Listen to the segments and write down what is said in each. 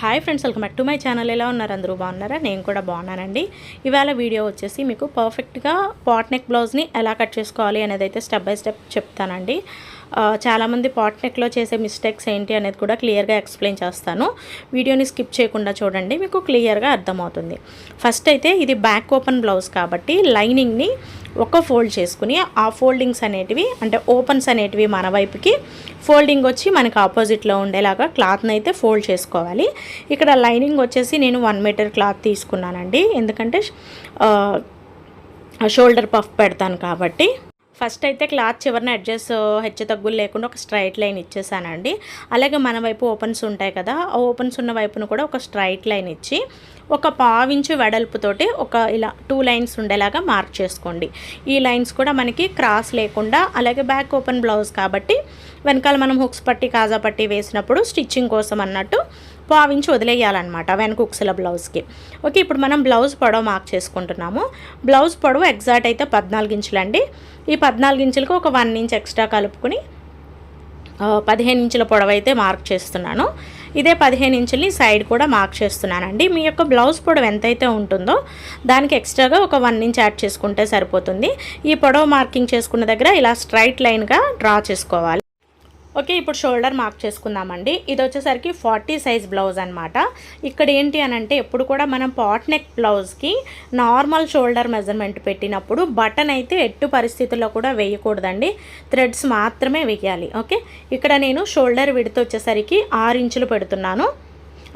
Hi friends welcome back to my channel. ఎలా ఉన్నారు అందరూ? బాగున్నారా? నేను కూడా బాగున్నానండి. ఇవాళ వీడియో వచ్చేసి మీకు పర్ఫెక్ట్గా పాట్ నెక్ బ్లౌజ్ని ఎలా కట్ చేసుకోవాలి అనేది అయితే స్టెప్ బై స్టెప్ చెప్తానండి. చాలామంది పాట్ నెక్లో చేసే మిస్టేక్స్ ఏంటి అనేది కూడా క్లియర్గా ఎక్స్ప్లెయిన్ చేస్తాను. వీడియోని స్కిప్ చేయకుండా చూడండి మీకు క్లియర్గా అర్థమవుతుంది. ఫస్ట్ అయితే ఇది బ్యాక్ ఓపెన్ బ్లౌజ్ కాబట్టి లైనింగ్ని ఒక ఫోల్డ్ చేసుకుని ఆ ఫోల్డింగ్స్ అనేటివి అంటే ఓపెన్స్ అనేటివి మన వైపుకి ఫోల్డింగ్ వచ్చి మనకి ఆపోజిట్లో ఉండేలాగా క్లాత్ని అయితే ఫోల్డ్ చేసుకోవాలి. ఇక్కడ లైనింగ్ వచ్చేసి నేను వన్ మీటర్ క్లాత్ తీసుకున్నానండి. ఎందుకంటే షోల్డర్ పఫ్ పెడతాను కాబట్టి. ఫస్ట్ అయితే క్లాత్ చివరిన అడ్జస్ట్ హెచ్చు తగ్గులు లేకుండా ఒక స్ట్రైట్ లైన్ ఇచ్చేసానండి. అలాగే మన వైపు ఓపెన్స్ ఉంటాయి కదా ఆ ఓపెన్స్ ఉన్న వైపును కూడా ఒక స్ట్రైట్ లైన్ ఇచ్చి ఒక పావించు వెడల్పుతోటి ఒక ఇలా టూ లైన్స్ ఉండేలాగా మార్క్ చేసుకోండి. ఈ లైన్స్ కూడా మనకి క్రాస్ లేకుండా అలాగే బ్యాక్ ఓపెన్ బ్లౌజ్ కాబట్టి వెనకాల మనం హుక్స్ పట్టి కాజా పట్టి వేసినప్పుడు స్టిచ్చింగ్ కోసం అన్నట్టు పావించి వదిలేయాలన్నమాట వెనక ఉక్సల బ్లౌజ్కి. ఓకే ఇప్పుడు మనం బ్లౌజ్ పొడవు మార్క్ చేసుకుంటున్నాము. బ్లౌజ్ పొడవు ఎగ్జాక్ట్ అయితే పద్నాలుగు ఇంచులండి ఈ పద్నాలుగు ఇంచులకు ఒక వన్ ఇంచ్ ఎక్స్ట్రా కలుపుకుని పదిహేను ఇంచుల పొడవు అయితే మార్క్ చేస్తున్నాను. ఇదే పదిహేను ఇంచుల్ని సైడ్ కూడా మార్క్ చేస్తున్నానండి. మీ యొక్క బ్లౌజ్ పొడవు ఎంతైతే ఉంటుందో దానికి ఎక్స్ట్రాగా ఒక వన్ ఇంచ్ యాడ్ చేసుకుంటే సరిపోతుంది. ఈ పొడవు మార్కింగ్ చేసుకున్న దగ్గర ఇలా స్ట్రైట్ లైన్గా డ్రా చేసుకోవాలి. ఓకే ఇప్పుడు షోల్డర్ మార్క్ చేసుకుందామండి. ఇది వచ్చేసరికి ఫార్టీ సైజ్ బ్లౌజ్ అనమాట ఇక్కడ ఏంటి అని అంటే ఎప్పుడు కూడా మనం పాట్ నెక్ బ్లౌజ్కి నార్మల్ షోల్డర్ మెజర్మెంట్ పెట్టినప్పుడు బటన్ అయితే ఎట్టు పరిస్థితుల్లో కూడా వేయకూడదండి. థ్రెడ్స్ మాత్రమే వేయాలి. ఓకే ఇక్కడ నేను షోల్డర్ విడత వచ్చేసరికి ఆరు ఇంచులు పెడుతున్నాను.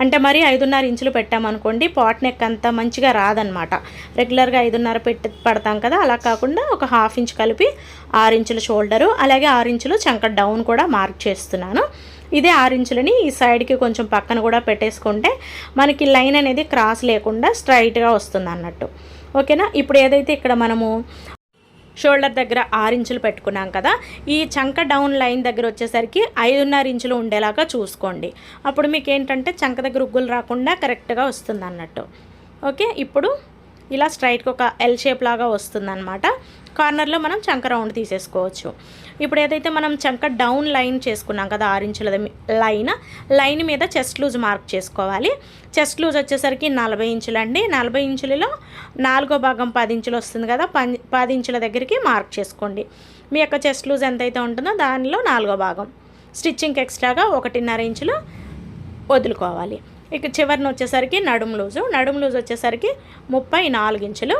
అంటే మరి ఐదున్నర ఇంచులు పెట్టామనుకోండి పాట్ నెక్ అంత మంచిగా రాదనమాట. రెగ్యులర్గా ఐదున్నర పెట్టి పడతాం కదా అలా కాకుండా ఒక హాఫ్ ఇంచ్ కలిపి ఆరు ఇంచుల షోల్డరు అలాగే ఆరు ఇంచులు చంక డౌన్ కూడా మార్క్ చేస్తున్నాను. ఇదే ఆరు ఇంచులని ఈ సైడ్కి కొంచెం పక్కన కూడా పెట్టేసుకుంటే మనకి లైన్ అనేది క్రాస్ లేకుండా స్ట్రైట్గా వస్తుంది అన్నట్టు ఓకేనా? ఇప్పుడు ఏదైతే ఇక్కడ మనము షోల్డర్ దగ్గర ఆరు ఇంచులు పెట్టుకున్నాం కదా ఈ చంక డౌన్ లైన్ దగ్గర వచ్చేసరికి ఐదున్నర ఇంచులు ఉండేలాగా చూసుకోండి. అప్పుడు మీకు ఏంటంటే చంక దగ్గర ఉగ్గులు రాకుండా కరెక్ట్గా వస్తుంది అన్నట్టు ఓకే ఇప్పుడు ఇలా స్ట్రైట్గా ఒక ఎల్ షేప్ లాగా వస్తుందన్నమాట. కార్నర్లో మనం చంక రౌండ్ తీసేసుకోవచ్చు. ఇప్పుడు ఏదైతే మనం చంక డౌన్ లైన్ చేసుకున్నాం కదా ఆరు ఇంచుల లైన్ లైన్ మీద చెస్ట్ లూజ్ మార్క్ చేసుకోవాలి. చెస్ట్ లూజ్ వచ్చేసరికి నలభై ఇంచులండి నలభై ఇంచులలో నాలుగో భాగం పది ఇంచులు వస్తుంది కదా పది పది ఇంచుల దగ్గరికి మార్క్ చేసుకోండి. మీ యొక్క చెస్ట్ లూజ్ ఎంతైతే ఉంటుందో దానిలో నాలుగో భాగం. స్టిచ్చింగ్కి ఎక్స్ట్రాగా ఒకటిన్నర ఇంచులు వదులుకోవాలి. ఇక చివరిన వచ్చేసరికి నడుము లూజు నడుము లూజ్ వచ్చేసరికి ముప్పై నాలుగు ఇంచులు.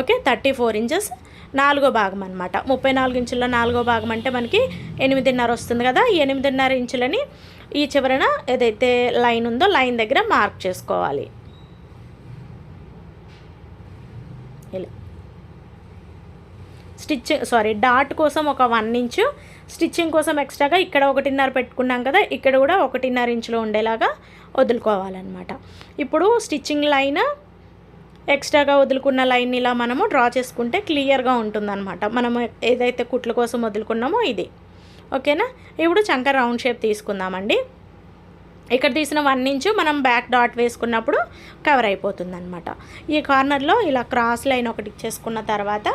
Okay thirty four inches. నాలుగో భాగం అనమాట ముప్పై నాలుగు ఇంచుల్లో నాలుగో భాగం అంటే మనకి ఎనిమిదిన్నర వస్తుంది కదా. ఈ ఎనిమిదిన్నర ఇంచులని ఈ చివరన ఏదైతే లైన్ ఉందో లైన్ దగ్గర మార్క్ చేసుకోవాలి. ఇలా. స్టిచ్చింగ్ సారీ డాట్ కోసం ఒక వన్ ఇంచు స్టిచ్చింగ్ కోసం ఎక్స్ట్రాగా ఇక్కడ ఒకటిన్నర పెట్టుకున్నాం కదా ఇక్కడ కూడా ఒకటిన్నర ఇంచులో ఉండేలాగా వదులుకోవాలన్నమాట. ఇప్పుడు స్టిచ్చింగ్ లైన్ ఎక్స్ట్రాగా వదులుకున్న లైన్ ఇలా మనము డ్రా చేసుకుంటే క్లియర్గా ఉంటుందన్నమాట. మనము ఏదైతే కుట్ల కోసం వదులుకున్నామో ఇది. ఓకేనా? ఇప్పుడు చంక రౌండ్ షేప్ తీసుకుందామండి. ఇక్కడ తీసిన వన్ ఇంచు మనం బ్యాక్ డాట్ వేసుకున్నప్పుడు కవర్ అయిపోతుందన్నమాట. ఈ కార్నర్లో ఇలా క్రాస్ లైన్ ఒకటి ఇచ్చేసుకున్న తర్వాత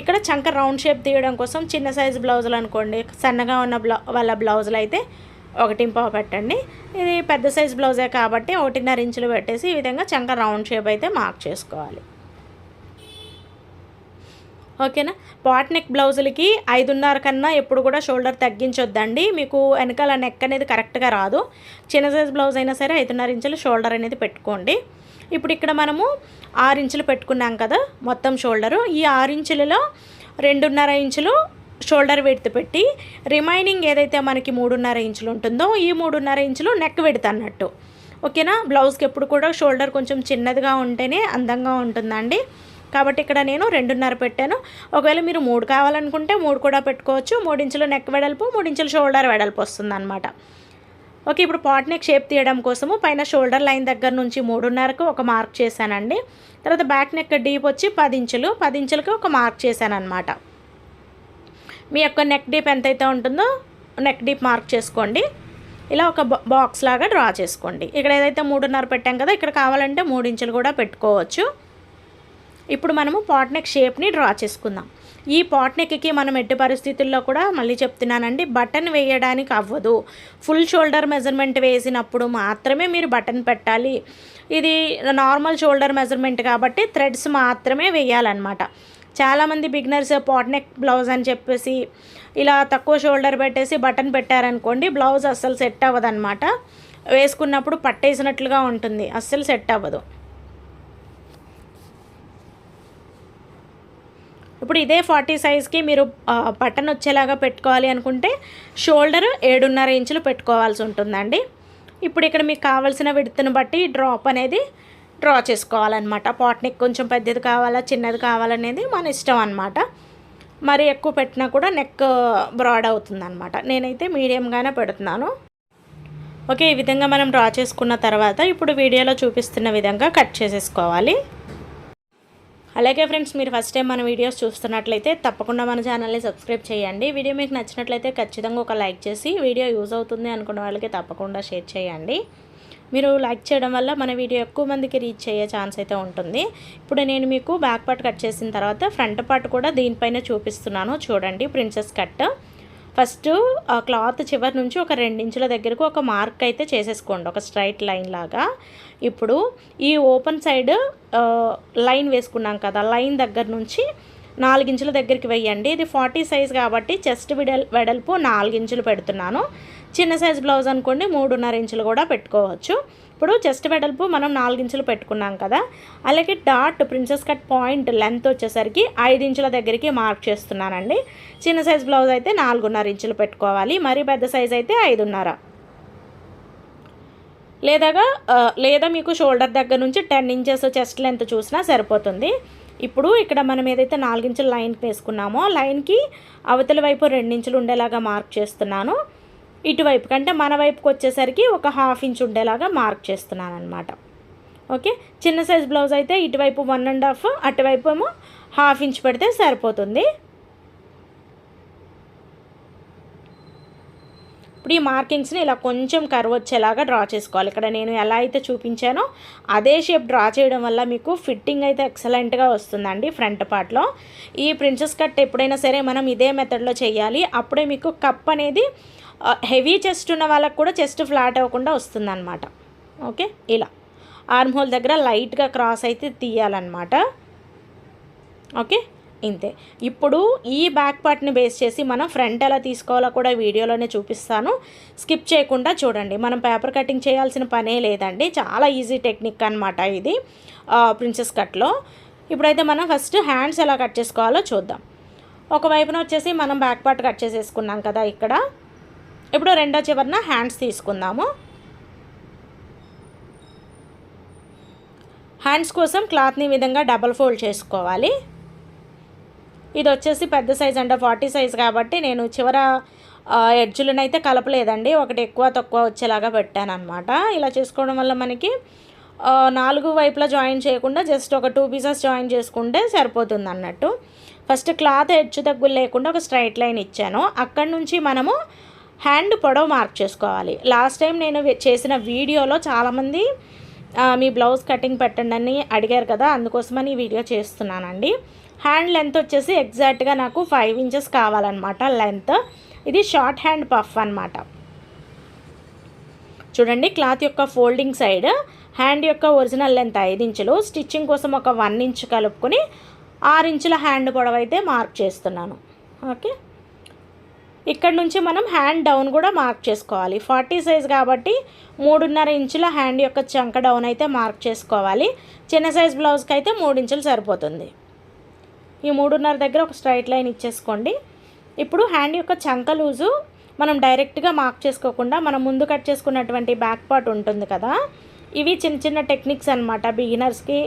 ఇక్కడ చంక రౌండ్ షేప్ తీయడం కోసం చిన్న సైజు బ్లౌజులు అనుకోండి. సన్నగా ఉన్న బ్లౌ వాళ్ళ బ్లౌజులు అయితే ఒకటి పావు పెట్టండి. ఇది పెద్ద సైజ్ బ్లౌజే కాబట్టి ఒకటిన్నర ఇంచులు పెట్టేసి ఈ విధంగా చంక రౌండ్ షేప్ అయితే మార్క్ చేసుకోవాలి. ఓకేనా? పాట్ నెక్ బ్లౌజులకి ఐదున్నర కన్నా ఎప్పుడు కూడా షోల్డర్ తగ్గించొద్దండి. మీకు వెనకాల నెక్ అనేది కరెక్ట్గా రాదు. చిన్న సైజ్ బ్లౌజ్ అయినా సరే ఐదున్నర ఇంచులు షోల్డర్ అనేది పెట్టుకోండి. ఇప్పుడు ఇక్కడ మనము ఆరు ఇంచులు పెట్టుకున్నాం కదా మొత్తం షోల్డరు. ఈ ఆరు ఇంచులలో రెండున్నర ఇంచులు షోల్డర్ విడ్త్ పెట్టి రిమైనింగ్ ఏదైతే మనకి మూడున్నర ఇంచులు ఉంటుందో ఈ మూడున్నర ఇంచులు నెక్ విడత అన్నట్టు. ఓకేనా? బ్లౌజ్కి ఎప్పుడు కూడా షోల్డర్ కొంచెం చిన్నదిగా ఉంటేనే అందంగా ఉంటుందండి. కాబట్టి ఇక్కడ నేను రెండున్నర పెట్టాను. ఒకవేళ మీరు మూడు కావాలనుకుంటే మూడు కూడా పెట్టుకోవచ్చు. మూడించులు నెక్ వెడల్పు మూడించులు షోల్డర్ వెడల్పు వస్తుంది అనమాట ఓకే ఇప్పుడు పాట్ నెక్ షేప్ తీయడం కోసము పైన షోల్డర్ లైన్ దగ్గర నుంచి మూడున్నరకు ఒక మార్క్ చేశానండి. తర్వాత బ్యాక్ నెక్ డీప్ వచ్చి పది ఇంచులు పది ఇంచులకి ఒక మార్క్ చేశాను అనమాట మీ యొక్క నెక్ డీప్ ఎంతైతే ఉంటుందో నెక్ డీప్ మార్క్ చేసుకోండి. ఇలా ఒక బాక్స్ లాగా డ్రా చేసుకోండి. ఇక్కడ ఏదైతే మూడున్నర పెట్టాం కదా ఇక్కడ కావాలంటే మూడు ఇంచులు కూడా పెట్టుకోవచ్చు. ఇప్పుడు మనము పాట్ నెక్ షేప్ని డ్రా చేసుకుందాం. ఈ పాట్ నెక్కి మనం ఎట్టి పరిస్థితుల్లో కూడా మళ్ళీ చెప్తున్నానండి బటన్ వేయడానికి అవ్వదు. ఫుల్ షోల్డర్ మెజర్మెంట్ వేసినప్పుడు మాత్రమే మీరు బటన్ పెట్టాలి. ఇది నార్మల్ షోల్డర్ మెజర్మెంట్ కాబట్టి థ్రెడ్స్ మాత్రమే వేయాలన్నమాట. చాలామంది బిగినర్స్ పాట్ నెక్ బ్లౌజ్ అని చెప్పేసి ఇలా తక్కువ షోల్డర్ పెట్టేసి బటన్ పెట్టారనుకోండి బ్లౌజ్ అస్సలు సెట్ అవ్వదన్నమాట. వేసుకున్నప్పుడు పట్టేసినట్లుగా ఉంటుంది అస్సలు సెట్ అవ్వదు. ఇప్పుడు ఇదే ఫార్టీ సైజ్కి మీరు బటన్ వచ్చేలాగా పెట్టుకోవాలి అనుకుంటే షోల్డర్ ఏడున్నర ఇంచులు పెట్టుకోవాల్సి ఉంటుందండి. ఇప్పుడు ఇక్కడ మీకు కావాల్సిన విడుతును బట్టి డ్రాప్ అనేది డ్రా చేసుకోవాలన్నమాట. పాట్ నెక్ కొంచెం పెద్దది కావాలా చిన్నది కావాలనేది మన ఇష్టం అనమాట మరి ఎక్కువ పెట్టినా కూడా నెక్ బ్రాడ్ అవుతుంది అనమాట నేనైతే మీడియంగానే పెడుతున్నాను. ఓకే ఈ విధంగా మనం డ్రా చేసుకున్న తర్వాత ఇప్పుడు వీడియోలో చూపిస్తున్న విధంగా కట్ చేసేసుకోవాలి. అలాగే ఫ్రెండ్స్ మీరు ఫస్ట్ టైం మన వీడియోస్ చూస్తున్నట్లయితే తప్పకుండా మన ఛానల్ని సబ్స్క్రైబ్ చేయండి. వీడియో మీకు నచ్చినట్లయితే ఖచ్చితంగా ఒక లైక్ చేసి వీడియో యూజ్ అవుతుంది అనుకున్న వాళ్ళకి తప్పకుండా షేర్ చేయండి. మీరు లైక్ చేయడం వల్ల మన వీడియో ఎక్కువ మందికి రీచ్ అయ్యే ఛాన్స్ అయితే ఉంటుంది. ఇప్పుడు నేను మీకు బ్యాక్ పార్ట్ కట్ చేసిన తర్వాత ఫ్రంట్ పార్ట్ కూడా దీనిపైన చూపిస్తున్నాను. చూడండి ప్రిన్సెస్ కట్. ఫస్ట్ ఆ క్లాత్ చివరి నుంచి ఒక రెండించుల దగ్గరకు ఒక మార్క్ అయితే చేసేసుకోండి ఒక స్ట్రైట్ లైన్ లాగా. ఇప్పుడు ఈ ఓపెన్ సైడ్ లైన్ వేసుకున్నాం కదా లైన్ దగ్గర నుంచి నాలుగించుల దగ్గరికి వెయ్యండి ఇది ఫార్టీ సైజ్ కాబట్టి చెస్ట్ విడల్ వెడల్పు నాలుగించులు పెడుతున్నాను. చిన్న సైజ్ బ్లౌజ్ అనుకోండి మూడున్నర ఇంచులు కూడా పెట్టుకోవచ్చు. ఇప్పుడు చెస్ట్ వెడల్పు మనం నాలుగించులు పెట్టుకున్నాం కదా అలాగే dot princess cut point length వచ్చేసరికి ఐదు ఇంచుల దగ్గరికి మార్క్ చేస్తున్నానండి. చిన్న సైజ్ బ్లౌజ్ అయితే నాలుగున్నర ఇంచులు పెట్టుకోవాలి మరీ పెద్ద సైజ్ అయితే ఐదున్నర. లేదాగా లేదా మీకు షోల్డర్ దగ్గర నుంచి టెన్ ఇంచెస్ చెస్ట్ లెంత్ చూసినా సరిపోతుంది. ఇప్పుడు ఇక్కడ మనం ఏదైతే నాలుగించుల లైన్ వేసుకున్నామో లైన్కి అవతల వైపు రెండించులు ఉండేలాగా మార్క్ చేస్తున్నాను. ఇటువైపు కంటే మన వైపుకి వచ్చేసరికి ఒక హాఫ్ ఇంచ్ ఉండేలాగా మార్క్ చేస్తున్నాను అనమాట ఓకే? చిన్న సైజ్ బ్లౌజ్ అయితే ఇటువైపు వన్ అండ్ హాఫ్ అటువైపు ఏమో హాఫ్ ఇంచ్ పెడితే సరిపోతుంది. ఇప్పుడు ఈ మార్కింగ్స్ని ఇలా కొంచెం కర్వ్ వచ్చేలాగా డ్రా చేసుకోవాలి. ఇక్కడ నేను ఎలా అయితే చూపించానో అదే షేప్ డ్రా చేయడం వల్ల మీకు ఫిట్టింగ్ అయితే ఎక్సలెంట్గా వస్తుందండి ఫ్రంట్ పార్ట్లో. ఈ ప్రిన్సెస్ కట్ ఎప్పుడైనా సరే మనం ఇదే మెథడ్లో చేయాలి. అప్పుడే మీకు కప్ అనేది హెవీ చెస్ట్ ఉన్న వాళ్ళకు కూడా చెస్ట్ ఫ్లాట్ అవ్వకుండా వస్తుందన్నమాట. ఓకే? ఇలా. ఆర్మ్ హోల్ దగ్గర లైట్గా క్రాస్ అయితే తీయాలన్నమాట. ఓకే? ఇంతే. ఇప్పుడు ఈ బ్యాక్ పార్ట్ని బేస్ చేసి మనం ఫ్రంట్ ఎలా తీసుకోవాలో కూడా వీడియోలోనే చూపిస్తాను. స్కిప్ చేయకుండా చూడండి. మనం పేపర్ కటింగ్ చేయాల్సిన పనే లేదండి. చాలా ఈజీ టెక్నిక్ అనమాట ఇది ప్రిన్సెస్ కట్లో. ఇప్పుడైతే మనం ఫస్ట్ హ్యాండ్స్ ఎలా కట్ చేసుకోవాలో చూద్దాం. ఒకవైపున వచ్చేసి మనం బ్యాక్ పార్ట్ కట్ చేసేసుకున్నాం కదా ఇక్కడ. ఇప్పుడు రెండో చివరిన హ్యాండ్స్ తీసుకుందాము. హ్యాండ్స్ కోసం క్లాత్ని విధంగా డబల్ ఫోల్డ్ చేసుకోవాలి. ఇది వచ్చేసి పెద్ద సైజ్ అంటే ఫార్టీ సైజ్ కాబట్టి నేను చివర ఎడ్జులనైతే కలపలేదండి. ఒకటి ఎక్కువ తక్కువ వచ్చేలాగా పెట్టాను అనమాట ఇలా చేసుకోవడం వల్ల మనకి నాలుగు వైపులా జాయిన్ చేయకుండా జస్ట్ ఒక టూ పీసెస్ జాయిన్ చేసుకుంటే సరిపోతుంది అన్నట్టు ఫస్ట్ క్లాత్ హెచ్చు తగ్గులు లేకుండా ఒక స్ట్రైట్ లైన్ ఇచ్చాను. అక్కడి నుంచి మనము హ్యాండ్ పొడవు మార్క్ చేసుకోవాలి. లాస్ట్ టైం నేను చేసిన వీడియోలో చాలామంది మీ బ్లౌజ్ కటింగ్ పెట్టండి అని అడిగారు కదా అందుకోసమని ఈ వీడియో చేస్తున్నానండి. హ్యాండ్ లెంత్ వచ్చేసి ఎగ్జాక్ట్గా నాకు ఫైవ్ ఇంచెస్ కావాలన్నమాట లెంత్. ఇది షార్ట్ హ్యాండ్ పఫ్ అనమాట చూడండి క్లాత్ యొక్క ఫోల్డింగ్ సైడ్ హ్యాండ్ యొక్క ఒరిజినల్ లెంత్ ఐదు ఇంచులు. స్టిచ్చింగ్ కోసం ఒక వన్ ఇంచ్ కలుపుకొని ఆరు ఇంచుల హ్యాండ్ పొడవైతే మార్క్ చేస్తున్నాను. ఓకే? ఇక్కడ నుంచి మనం హ్యాండ్ డౌన్ కూడా మార్క్ చేసుకోవాలి. ఫార్టీ సైజ్ కాబట్టి మూడున్నర ఇంచుల హ్యాండ్ యొక్క చంక డౌన్ అయితే మార్క్ చేసుకోవాలి. చిన్న సైజ్ బ్లౌజ్కి అయితే మూడు ఇంచులు సరిపోతుంది. ఈ మూడున్నర దగ్గర ఒక స్ట్రైట్ లైన్ ఇచ్చేసుకోండి. ఇప్పుడు హ్యాండ్ యొక్క చంక లూజు మనం డైరెక్ట్గా మార్క్ చేసుకోకుండా మనం ముందు కట్ చేసుకున్నటువంటి బ్యాక్ పార్ట్ ఉంటుంది కదా ఇవి చిన్న చిన్న టెక్నిక్స్ అనమాట బిగినర్స్కి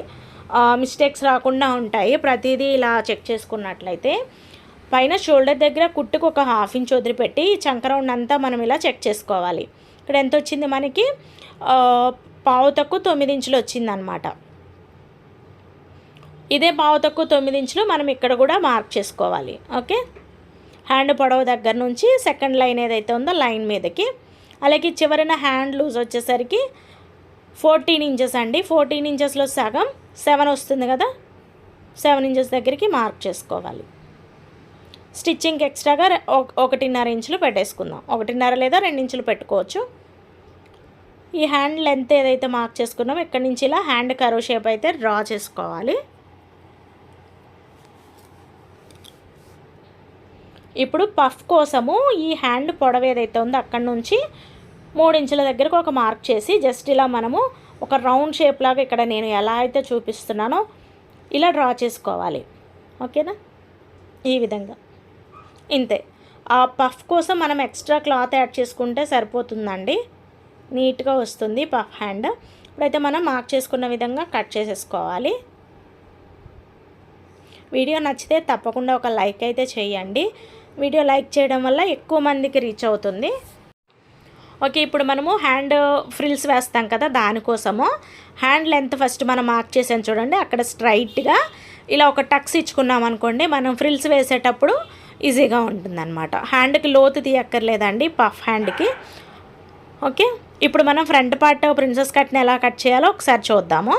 మిస్టేక్స్ రాకుండా ఉంటాయి. ప్రతిదీ ఇలా చెక్ చేసుకున్నట్లయితే పైన షోల్డర్ దగ్గర కుట్టుకు ఒక హాఫ్ ఇంచ్ వదిలిపెట్టి చంకరౌండ్ అంతా మనం ఇలా చెక్ చేసుకోవాలి. ఇక్కడ ఎంత వచ్చింది మనకి? పావు తక్కువ తొమ్మిది ఇంచులు వచ్చిందనమాట ఇదే పావు తక్కువ తొమ్మిది ఇంచులు మనం ఇక్కడ కూడా మార్క్ చేసుకోవాలి. ఓకే? హ్యాండ్ పొడవు దగ్గర నుంచి సెకండ్ లైన్ ఏదైతే ఉందో లైన్ మీదకి. అలాగే చివరిన హ్యాండ్ లూజ్ వచ్చేసరికి ఫోర్టీన్ ఇంచెస్ అండి. ఫోర్టీన్ ఇంచెస్లో సగం సెవెన్ వస్తుంది కదా? సెవెన్ ఇంచెస్ దగ్గరికి మార్క్ చేసుకోవాలి. స్టిచ్చింగ్ ఎక్స్ట్రాగా ఒక- ఒకటిన్నర ఇంచులు పెట్టేసుకుందాం. ఒకటిన్నర లేదా రెండు ఇంచులు పెట్టుకోవచ్చు. ఈ హ్యాండ్ లెంత్ ఏదైతే మార్క్ చేసుకున్నామో ఇక్కడి నుంచి ఇలా హ్యాండ్ కరో షేప్ అయితే డ్రా చేసుకోవాలి. ఇప్పుడు పఫ్ కోసము ఈ హ్యాండ్ పొడవు ఏదైతే ఉందో అక్కడి నుంచి మూడు ఇంచుల దగ్గరకు ఒక మార్క్ చేసి జస్ట్ ఇలా మనము ఒక రౌండ్ షేప్ లాగా ఇక్కడ నేను ఎలా అయితే చూపిస్తున్నానో ఇలా డ్రా చేసుకోవాలి. ఓకేనా? ఈ విధంగా. ఇంతే. ఆ పఫ్ కోసం మనం ఎక్స్ట్రా క్లాత్ యాడ్ చేసుకుంటే సరిపోతుందండి. నీట్గా వస్తుంది పఫ్ హ్యాండ్. ఇప్పుడైతే మనం మార్క్ చేసుకున్న విధంగా కట్ చేసేసుకోవాలి. వీడియో నచ్చితే తప్పకుండా ఒక లైక్ అయితే చేయండి. వీడియో లైక్ చేయడం వల్ల ఎక్కువ మందికి రీచ్ అవుతుంది. ఓకే ఇప్పుడు మనము హ్యాండ్ ఫ్రిల్స్ వేస్తాం కదా దానికోసము. హ్యాండ్ లెంత్ ఫస్ట్ మనం మార్క్ చేసాం చూడండి. అక్కడ స్ట్రైట్గా ఇలా ఒక టక్స్ ఇచ్చుకున్నాం అనుకోండి మనం ఫ్రిల్స్ వేసేటప్పుడు ఈజీగా ఉంటుందన్నమాట. హ్యాండ్కి లోతు తీయక్కర్లేదండి పఫ్ హ్యాండ్కి ఓకే ఇప్పుడు మనం ఫ్రంట్ పార్ట్ ప్రిన్సెస్ కట్ని ఎలా కట్ చేయాలో ఒకసారి చూద్దాము.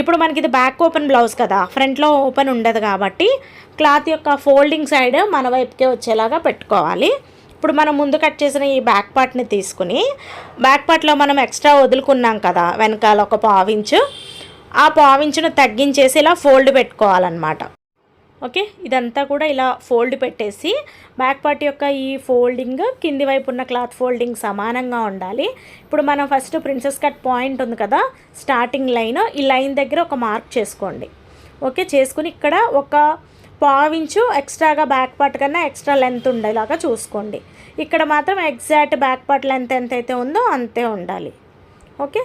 ఇప్పుడు మనకి ఇది బ్యాక్ ఓపెన్ బ్లౌజ్ కదా. ఫ్రంట్లో ఓపెన్ ఉండదు కాబట్టి క్లాత్ యొక్క ఫోల్డింగ్ సైడ్ మన వైపుకే వచ్చేలాగా పెట్టుకోవాలి. ఇప్పుడు మనం ముందు కట్ చేసిన ఈ బ్యాక్ పార్ట్ని తీసుకుని బ్యాక్ పార్ట్లో మనం ఎక్స్ట్రా వదులుకున్నాం కదా వెనకాల ఒక పావించు. ఆ పావించును తగ్గించేసి ఇలా ఫోల్డ్ పెట్టుకోవాలన్నమాట. ఓకే? ఇదంతా కూడా ఇలా ఫోల్డ్ పెట్టేసి బ్యాక్ పార్ట్ యొక్క ఈ ఫోల్డింగ్ కింది వైపు ఉన్న క్లాత్ ఫోల్డింగ్ సమానంగా ఉండాలి. ఇప్పుడు మనం ఫస్ట్ ప్రిన్సెస్ కట్ పాయింట్ ఉంది కదా స్టార్టింగ్ లైన్ ఈ లైన్ దగ్గర ఒక మార్క్ చేసుకోండి. ఓకే? చేసుకుని ఇక్కడ ఒక పావించు ఎక్స్ట్రాగా బ్యాక్ పార్ట్ కన్నా ఎక్స్ట్రా లెంత్ ఉండేలాగా చూసుకోండి. ఇక్కడ మాత్రం ఎగ్జాక్ట్ బ్యాక్ పార్ట్ లెంత్ ఎంత అయితే ఉందో అంతే ఉండాలి. ఓకే?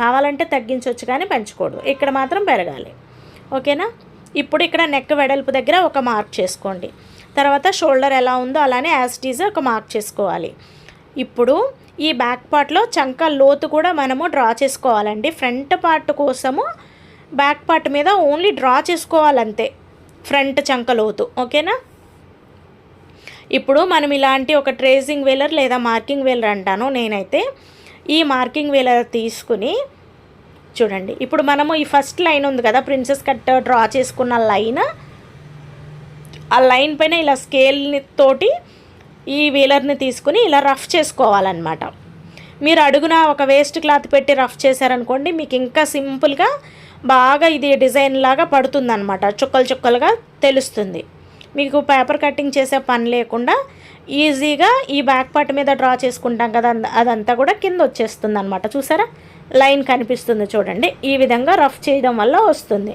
కావాలంటే తగ్గించవచ్చు కానీ పెంచకూడదు. ఇక్కడ మాత్రం పెరగాలి. ఓకేనా? ఇప్పుడు ఇక్కడ నెక్ వెడల్పు దగ్గర ఒక మార్క్ చేసుకోండి. తర్వాత షోల్డర్ ఎలా ఉందో అలానే యాస్టీజ్ ఒక మార్క్ చేసుకోవాలి. ఇప్పుడు ఈ బ్యాక్ పార్ట్లో చంక లోతు కూడా మనము డ్రా చేసుకోవాలండి. ఫ్రంట్ పార్ట్ కోసము బ్యాక్ పార్ట్ మీద ఓన్లీ డ్రా చేసుకోవాలంతే. ఫ్రంట్ చంక లోతు ఓకేనా ఇప్పుడు మనం ఇలాంటి ఒక ట్రేసింగ్ వేలర్ లేదా మార్కింగ్ వేలర్ అంటాను నేనైతే. ఈ మార్కింగ్ వేలర్ తీసుకుని చూడండి. ఇప్పుడు మనము ఈ ఫస్ట్ లైన్ ఉంది కదా ప్రిన్సెస్ కట్ డ్రా చేసుకున్న లైన్. ఆ లైన్ పైన ఇలా స్కేల్ని తోటి ఈ వీలర్ని తీసుకుని ఇలా రఫ్ చేసుకోవాలన్నమాట. మీరు అడుగున ఒక వేస్ట్ క్లాత్ పెట్టి రఫ్ చేశారనుకోండి మీకు ఇంకా సింపుల్గా బాగా ఇది డిజైన్ లాగా పడుతుందన్నమాట. చుక్కలు చుక్కలుగా తెలుస్తుంది. మీకు పేపర్ కటింగ్ చేసే పని లేకుండా ఈజీగా ఈ బ్యాక్ పార్ట్ మీద డ్రా చేసుకుంటాం కదా అదంతా కూడా కింద వచ్చేస్తుంది అనమాట చూసారా? లైన్ కనిపిస్తుంది చూడండి. ఈ విధంగా రఫ్ చేయడం వల్ల వస్తుంది.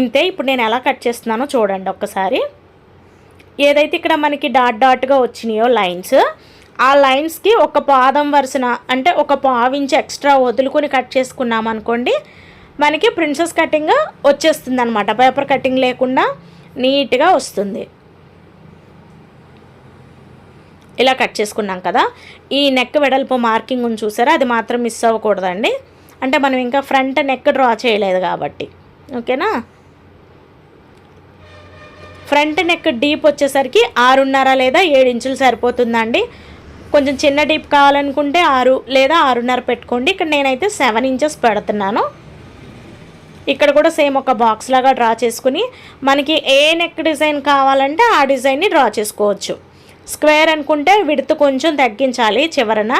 ఇంతే ఇప్పుడు నేను ఎలా కట్ చేస్తున్నానో చూడండి ఒక్కసారి. ఏదైతే ఇక్కడ మనకి డాట్ డాట్గా వచ్చినాయో లైన్స్ ఆ లైన్స్కి ఒక పాదం వరుసన అంటే ఒక పావించి ఎక్స్ట్రా వదులుకొని కట్ చేసుకున్నాం అనుకోండి మనకి ప్రిన్సెస్ కటింగ్ వచ్చేస్తుంది అనమాట పేపర్ కటింగ్ లేకుండా నీట్గా వస్తుంది. ఇలా కట్ చేసుకున్నాం కదా. ఈ నెక్ వెడల్పు మార్కింగ్ ఉంది చూసారా? అది మాత్రం మిస్ అవ్వకూడదండి. అంటే మనం ఇంకా ఫ్రంట్ నెక్ డ్రా చేయలేదు కాబట్టి. ఓకేనా? ఫ్రంట్ నెక్ డీప్ వచ్చేసరికి ఆరున్నర లేదా ఏడు ఇంచులు సరిపోతుందండి. కొంచెం చిన్న డీప్ కావాలనుకుంటే ఆరు లేదా ఆరున్నర పెట్టుకోండి. ఇక్కడ నేనైతే సెవెన్ ఇంచెస్ పెడుతున్నాను. ఇక్కడ కూడా సేమ్ ఒక బాక్స్ లాగా డ్రా చేసుకుని మనకి ఏ నెక్ డిజైన్ కావాలంటే ఆ డిజైన్ని డ్రా చేసుకోవచ్చు. స్క్వేర్ అనుకుంటే విడత్ కొంచెం తగ్గించాలి చివరన.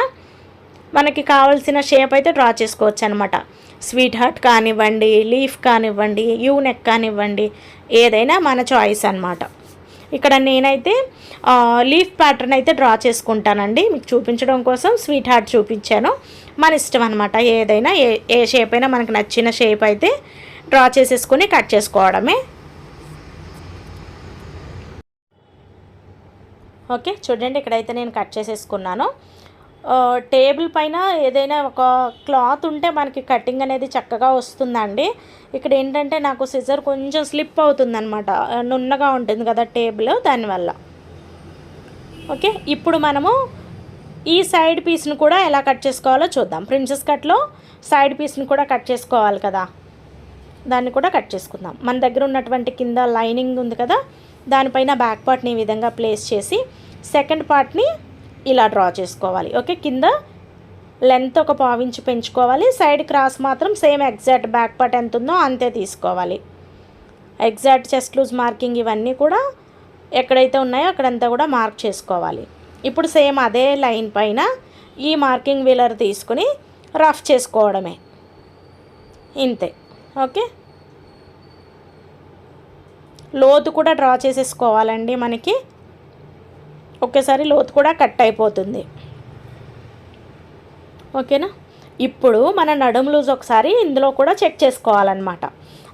మనకి కావాల్సిన షేప్ అయితే డ్రా చేసుకోవచ్చు అనమాట స్వీట్ హార్ట్ కానివ్వండి లీఫ్ కానివ్వండి యూ నెక్ కానివ్వండి ఏదైనా మన చాయిస్ అనమాట ఇక్కడ నేనైతే లీఫ్ ప్యాటర్న్ అయితే డ్రా చేసుకుంటానండి. మీకు చూపించడం కోసం స్వీట్ హార్ట్ చూపించాను. మన ఇష్టం అనమాట ఏదైనా ఏ ఏ షేప్ అయినా మనకు నచ్చిన షేప్ అయితే డ్రా చేసేసుకొని కట్ చేసుకోవడమే. ఓకే చూడండి ఇక్కడైతే నేను కట్ చేసేసుకున్నాను. టేబుల్ పైన ఏదైనా ఒక క్లాత్ ఉంటే మనకి కటింగ్ అనేది చక్కగా వస్తుందండి. ఇక్కడ ఏంటంటే నాకు సిజర్ కొంచెం స్లిప్ అవుతుందనమాట నున్నగా ఉంటుంది కదా టేబుల్ దానివల్ల. ఓకే ఇప్పుడు మనము ఈ సైడ్ పీస్ని కూడా ఎలా కట్ చేసుకోవాలో చూద్దాం. ప్రిన్సెస్ కట్లో సైడ్ పీస్ని కూడా కట్ చేసుకోవాలి కదా. దాన్ని కూడా కట్ చేసుకుందాం. మన దగ్గర ఉన్నటువంటి కింద లైనింగ్ ఉంది కదా దానిపైన బ్యాక్ పార్ట్ని ఈ విధంగా ప్లేస్ చేసి సెకండ్ పార్ట్ని ఇలా డ్రా చేసుకోవాలి. ఓకే? కింద లెంత్ ఒక పావించి పెంచుకోవాలి. సైడ్ క్రాస్ మాత్రం సేమ్ ఎగ్జాక్ట్ బ్యాక్ పార్ట్ ఎంత ఉందో అంతే తీసుకోవాలి. ఎగ్జాక్ట్ చెస్ట్ లూజ్ మార్కింగ్ ఇవన్నీ కూడా ఎక్కడైతే ఉన్నాయో అక్కడంతా కూడా మార్క్ చేసుకోవాలి. ఇప్పుడు సేమ్ అదే లైన్ పైన ఈ మార్కింగ్ వీలర్ తీసుకుని రఫ్ చేసుకోవడమే. ఇంతే. ఓకే? లోతు కూడా డ్రా చేసేసుకోవాలండి మనకి. ఒకేసారి లోతు కూడా కట్ అయిపోతుంది. ఓకేనా? ఇప్పుడు మన నడుము లూజ్ ఒకసారి ఇందులో కూడా చెక్ చేసుకోవాలన్నమాట.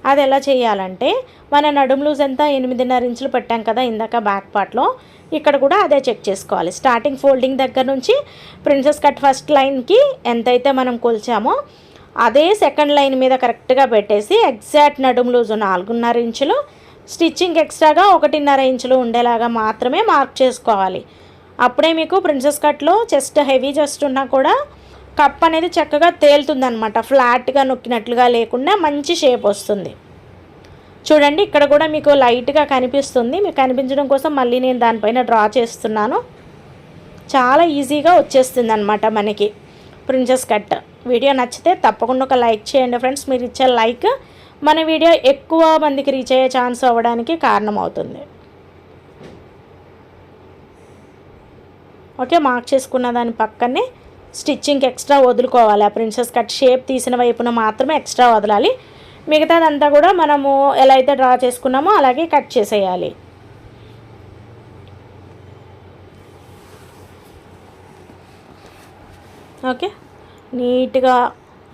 అది ఎలా చేయాలంటే మన నడుము లూజ్ ఎంత? ఎనిమిదిన్నర ఇంచులు పెట్టాం కదా ఇందాక బ్యాక్ పార్ట్లో ఇక్కడ కూడా అదే చెక్ చేసుకోవాలి. స్టార్టింగ్ ఫోల్డింగ్ దగ్గర నుంచి ప్రిన్సెస్ కట్ ఫస్ట్ లైన్కి ఎంతైతే మనం కొలిచామో అదే సెకండ్ లైన్ మీద కరెక్ట్గా పెట్టేసి ఎగ్జాక్ట్ నడుము లూజు నాలుగున్నర ఇంచులు స్టిచ్చింగ్ ఎక్స్ట్రాగా ఒకటిన్నర ఇంచులు ఉండేలాగా మాత్రమే మార్క్ చేసుకోవాలి. అప్పుడే మీకు ప్రిన్సెస్ కట్లో చెస్ట్ హెవీ చెస్ట్ ఉన్నా కూడా కప్ అనేది చక్కగా తేలుతుందనమాట ఫ్లాట్గా నొక్కినట్లుగా లేకుండా మంచి షేప్ వస్తుంది. చూడండి ఇక్కడ కూడా మీకు లైట్గా కనిపిస్తుంది. మీకు కనిపించడం కోసం మళ్ళీ నేను దానిపైన డ్రా చేస్తున్నాను. చాలా ఈజీగా వచ్చేస్తుంది అనమాట మనకి ప్రిన్సెస్ కట్. వీడియో నచ్చితే తప్పకుండా ఒక లైక్ చేయండి ఫ్రెండ్స్. మీరు ఇచ్చే లైక్ మన వీడియో ఎక్కువ మందికి రీచ్ అయ్యే ఛాన్స్ అవ్వడానికి కారణం అవుతుంది ఓకే మార్క్ చేసుకున్న దాని పక్కనే స్టిచ్చింగ్ ఎక్స్ట్రా వదులుకోవాలి. ఆ ప్రిన్సెస్ కట్ షేప్ తీసిన వైపున మాత్రమే ఎక్స్ట్రా వదలాలి. మిగతాదంతా కూడా మనము ఎలా అయితే డ్రా చేసుకున్నామో అలాగే కట్ చేసేయాలి. ఓకే నీట్గా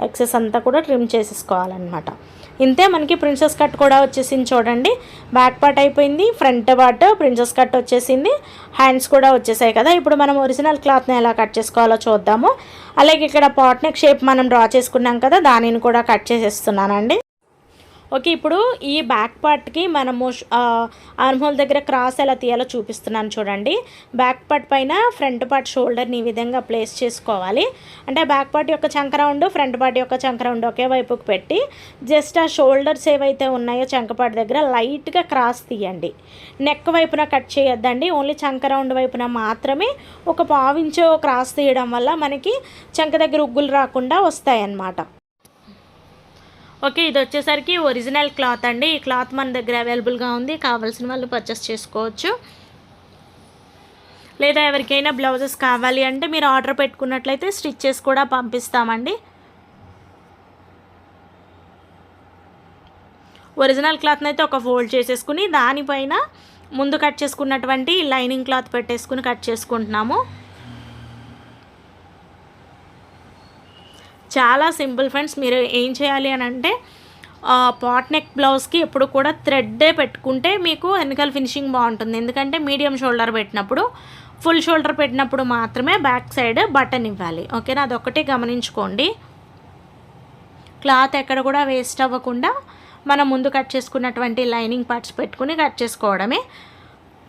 ఎక్సెస్ అంతా కూడా ట్రిమ్ చేసేసుకోవాలన్నమాట. ఇంతే మనకి ప్రిన్సెస్ కట్ కూడా వచ్చేసింది చూడండి. బ్యాక్ పార్ట్ అయిపోయింది ఫ్రంట్ పార్ట్ ప్రిన్సెస్ కట్ వచ్చేసింది హ్యాండ్స్ కూడా వచ్చేసాయి కదా. ఇప్పుడు మనం ఒరిజినల్ క్లాత్ని ఎలా కట్ చేసుకోవాలో చూద్దాము. అలాగే ఇక్కడ పాట్ నెక్ షేప్ మనం డ్రా చేసుకున్నాం కదా దానిని కూడా కట్ చేసేస్తున్నానండి. ఓకే ఇప్పుడు ఈ బ్యాక్ పార్ట్కి మనము ఆర్మ్హోల్ దగ్గర క్రాస్ ఎలా తీయాలో చూపిస్తున్నాను చూడండి. బ్యాక్ పార్ట్ పైన ఫ్రంట్ పార్ట్ షోల్డర్ని ఈ విధంగా ప్లేస్ చేసుకోవాలి. అంటే బ్యాక్ పార్ట్ యొక్క చంక రౌండ్ ఫ్రంట్ పార్ట్ యొక్క చంక రౌండ్ ఒకే వైపుకి పెట్టి జస్ట్ ఆ షోల్డర్స్ ఏవైతే ఉన్నాయో చంకపాటి దగ్గర లైట్గా క్రాస్ తీయండి. నెక్ వైపున కట్ చేయొద్దండి ఓన్లీ చంక రౌండ్ వైపున మాత్రమే ఒక పావించో క్రాస్ తీయడం వల్ల మనకి చంక దగ్గర ఉగ్గులు రాకుండా వస్తాయన్నమాట. ఓకే ఇది వచ్చేసరికి ఒరిజినల్ క్లాత్ అండి. ఈ క్లాత్ మన దగ్గర అవైలబుల్గా ఉంది. కావాల్సిన వాళ్ళు పర్చేస్ చేసుకోవచ్చు. లేదా ఎవరికైనా బ్లౌజెస్ కావాలి అంటే మీరు ఆర్డర్ పెట్టుకున్నట్లయితే స్టిచ్చెస్ కూడా పంపిస్తామండి. ఒరిజినల్ క్లాత్ని అయితే ఒక ఫోల్డ్ చేసేసుకుని దానిపైన ముందు కట్ చేసుకున్నటువంటి లైనింగ్ క్లాత్ పెట్టేసుకుని కట్ చేసుకుంటున్నాము. చాలా సింపుల్ ఫ్రెండ్స్ మీరు ఏం చేయాలి అని అంటే పాట్ నెక్ బ్లౌజ్కి ఎప్పుడు కూడా థ్రెడ్డే పెట్టుకుంటే మీకు వెనకాల ఫినిషింగ్ బాగుంటుంది. ఎందుకంటే మీడియం షోల్డర్ పెట్టినప్పుడు ఫుల్ షోల్డర్ పెట్టినప్పుడు మాత్రమే బ్యాక్ సైడ్ బటన్ ఇవ్వాలి. ఓకేనా? అదొకటి గమనించుకోండి. క్లాత్ ఎక్కడ కూడా వేస్ట్ అవ్వకుండా మనం ముందు కట్ చేసుకున్నటువంటి లైనింగ్ పార్ట్స్ పెట్టుకుని కట్ చేసుకోవడమే.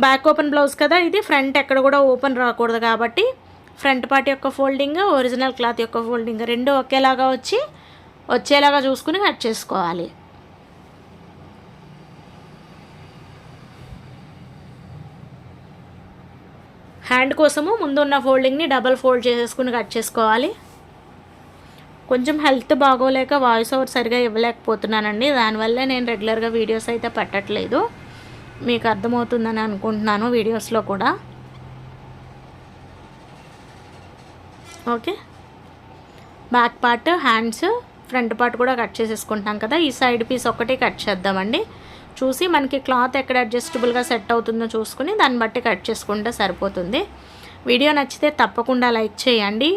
బ్యాక్ ఓపెన్ బ్లౌజ్ కదా ఇది ఫ్రంట్ ఎక్కడ కూడా ఓపెన్ రాకూడదు కాబట్టి ఫ్రంట్ పార్ట్ యొక్క ఫోల్డింగ్ ఒరిజినల్ క్లాత్ యొక్క ఫోల్డింగ్ రెండు ఒకేలాగా వచ్చి వచ్చేలాగా చూసుకుని కట్ చేసుకోవాలి. హ్యాండ్ కోసము ముందున్న ఫోల్డింగ్ని డబల్ ఫోల్డ్ చేసేసుకుని కట్ చేసుకోవాలి. కొంచెం హెల్త్ బాగోలేక వాయిస్ ఓవర్ సరిగా ఇవ్వలేకపోతున్నానండి. దానివల్లే నేను రెగ్యులర్గా వీడియోస్ అయితే పెట్టట్లేదు. మీకు అర్థమవుతుందని అనుకుంటున్నాను వీడియోస్లో కూడా. Okay. Back part hands front part కూడా కట్ చేసేసుకుంటాం కదా. ఈ సైడ్ పీస్ ఒకటి కట్ చేద్దామండి. చూసి మనకి క్లాత్ ఎక్కడ అడ్జస్టబుల్గా సెట్ అవుతుందో చూసుకుని దాన్ని బట్టి కట్ చేసుకుంటే సరిపోతుంది. వీడియో నచ్చితే తప్పకుండా లైక్ చేయండి.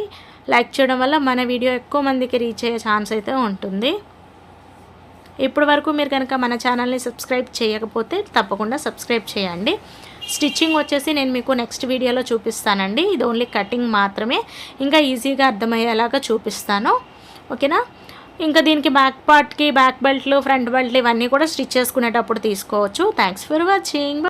లైక్ చేయడం వల్ల మన వీడియో ఎక్కువ మందికి రీచ్ అయ్యే ఛాన్స్ అయితే ఉంటుంది. ఇప్పటి వరకు మీరు కనుక మన ఛానల్ని సబ్స్క్రైబ్ చేయకపోతే తప్పకుండా సబ్స్క్రైబ్ చేయండి. స్టిచ్చింగ్ వచ్చేసి నేను మీకు నెక్స్ట్ వీడియోలో చూపిస్తానండి. ఇది ఓన్లీ కటింగ్ మాత్రమే. ఇంకా ఈజీగా అర్థమయ్యేలాగా చూపిస్తాను. ఓకేనా? ఇంకా దీనికి బ్యాక్ పార్ట్కి బ్యాక్ బెల్ట్లు ఫ్రంట్ బెల్ట్లు ఇవన్నీ కూడా స్టిచ్ చేసుకునేటప్పుడు తీసుకోవచ్చు. Thanks for watching